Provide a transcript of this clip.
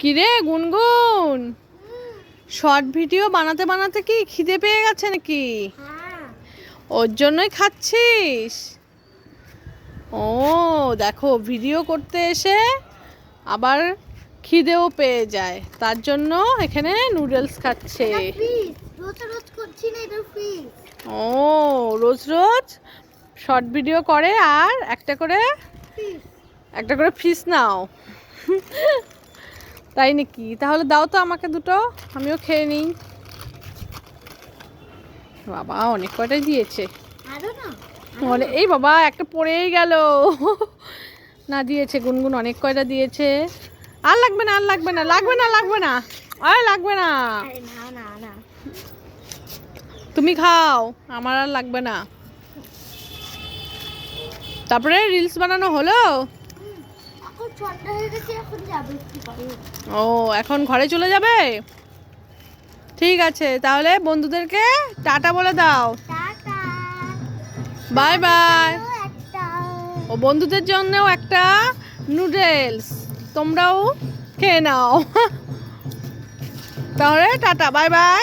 কিরে গুনগুন? Short video বানাতে বানাতে কি খিদে পেয়ে গেছে নাকি? হ্যাঁ। ওর জন্যই খাচ্ছিস? ও দেখো ভিডিও করতে এসে আবার খিদেও পেয়ে যায়। তার জন্য এখানে নুডলস খাচ্ছে। ও রোজ রোজ শর্ট ভিডিও করে আর একটা করে একটা করে ফিস নাও। তাই নাকি? তাহলে দাও তো আমাকে দুটো আমিও খেয়ে নিই। বাবা অনেক কয়টাই দিয়েছে। না? এই বাবা একটা পড়েই গেল। না দিয়েছে গুনগুন অনেক কয়টা দিয়েছে। আর লাগবে না আর লাগবে না লাগবে না লাগবে না। আর লাগবে না। না না তুমি খাও আমার আর লাগবে না। তারপরে রিলস বানানো হলো? ও এখন ঘরে চলে যাবে? ঠিক আছে তাহলে বন্ধুদেরকে টাটা বলে দাও। Bye bye. ও বন্ধুদের জন্যও একটা নুডলস। তোমরাও খেয়ে নাও। তাহলে টাটা বাই। বাই.